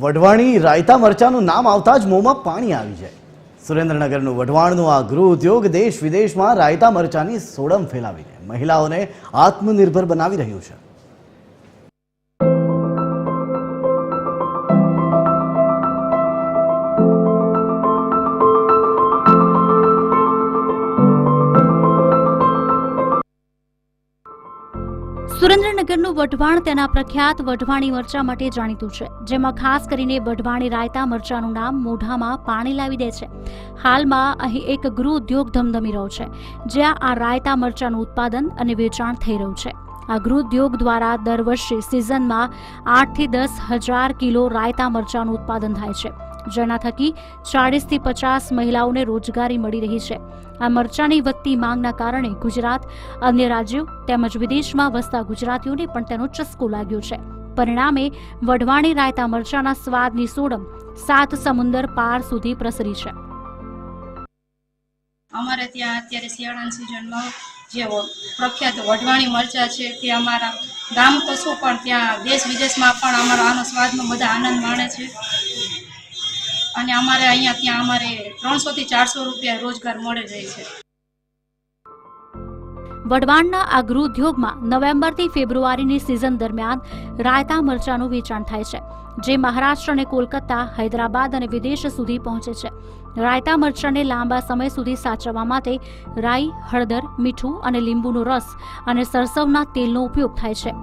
વઢવાણી રાયતા મરચાનું નામ આવતા જ મોંમાં પાણી આવી જાય. સુરેન્દ્રનગરનું વઢવાણનું આ ગૃહ ઉદ્યોગ દેશ વિદેશમાં રાયતા મરચાની સોડમ ફેલાવીને મહિલાઓને આત્મનિર્ભર બનાવી રહ્યું છે. સુરેન્દ્રનગરનું વઢવાણ તેના પ્રખ્યાત વઢવાણી મરચા માટે જાણીતું છે, જેમાં ખાસ કરીને વઢવાણી રાયતા મરચાનું નામ મોઢામાં પાણી લાવી દે છે. હાલમાં અહીં એક ગૃહ ઉદ્યોગ ધમધમી રહ્યો છે, જ્યાં આ રાયતા મરચાનું ઉત્પાદન અને વેચાણ થઈ રહ્યું છે. આ ગૃહ ઉદ્યોગ દ્વારા દર વર્ષે સિઝનમાં આઠથી દસ હજાર કિલો રાયતા મરચાનું ઉત્પાદન થાય છે. જેના થકી ચાળીસથી પચાસ મહિલાઓને રોજગારી મળી રહી છે. આ મરચાની વધતી માંગના કારણે ગુજરાત, અન્ય રાજ્યો તેમજ વિદેશમાં વસતા ગુજરાતીઓને પણ તેનો ચસ્કો લાગ્યો છે. પરિણામે, વઢવાણી રાયતા મરચાના સ્વાદની સોડમ સાત સમુંદર પાર સુધી પ્રસરી છે. અમારે ત્યાં અત્યારે શિયાળાની સિઝનમાં જે પ્રખ્યાત વઢવાણી મરચાં છે તે અમારા ગામ તો શું પણ ત્યાં દેશ વિદેશમાં પણ અમારો આનો સ્વાદનો બધા આનંદ માણે છે. અને અમારે અહીંયા ત્યાં અમારે ત્રણસોથી ચારસો રૂપિયા રોજગાર મળે રહે છે. વઢવાણના આ ગૃહ ઉદ્યોગમાં નવેમ્બરથી ફેબ્રુઆરીની સિઝન દરમિયાન રાયતા મરચાનું વેચાણ થાય છે, જે મહારાષ્ટ્ર અને કોલકાતા, હૈદરાબાદ અને વિદેશ સુધી પહોંચે છે. રાયતા મરચાંને લાંબા સમય સુધી સાચવવા માટે રાઈ, હળદર, મીઠું અને લીંબુનો રસ અને સરસવના તેલનો ઉપયોગ થાય છે.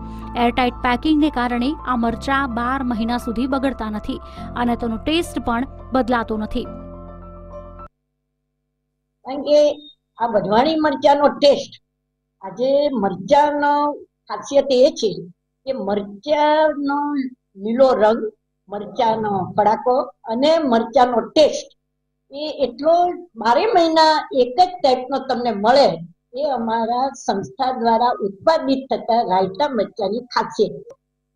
એરટાઇટ પેકિંગને કારણે આ મરચાં બાર મહિના સુધી બગડતા નથી અને તેનો ટેસ્ટ પણ બદલાતો નથી. આ વધવાણી મરચાનો ટેસ્ટ આજે મરચાનો ખાસિયત એ છે કે મરચાનો લીલો રંગ, મરચાનો કડાકો અને મરચાનો ટેસ્ટ એ એટલો બારે મહિના એક જ ટાઈપનો તમને મળે એ અમારા સંસ્થા દ્વારા ઉત્પાદિત થતા રાયતા મરચાની ખાસિયત.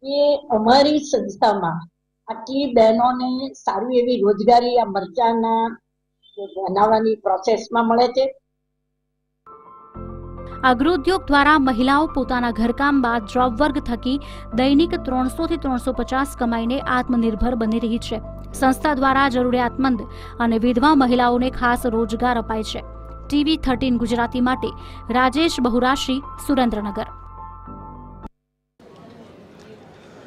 એ અમારી સંસ્થામાં આટલી બહેનોને સારી એવી રોજગારી આ મરચાના બનાવવાની પ્રોસેસમાં મળે છે. ઉદ્યોગ દ્વારા મહિલાઓ પોતાના ઘરકામ બાદ જોબ વર્ગ થકી દૈનિક ત્રણસો થી ત્રણસો પચાસ કમાઈને આત્મનિર્ભર બની રહી છે. સંસ્થા દ્વારા જરૂરિયાતમંદ અને વિધવા મહિલાઓને ખાસ રોજગાર અપાય છે. ટીવી થર્ટીન ગુજરાતી માટે રાજેશ બહુરાશી સુરેન્દ્રનગર.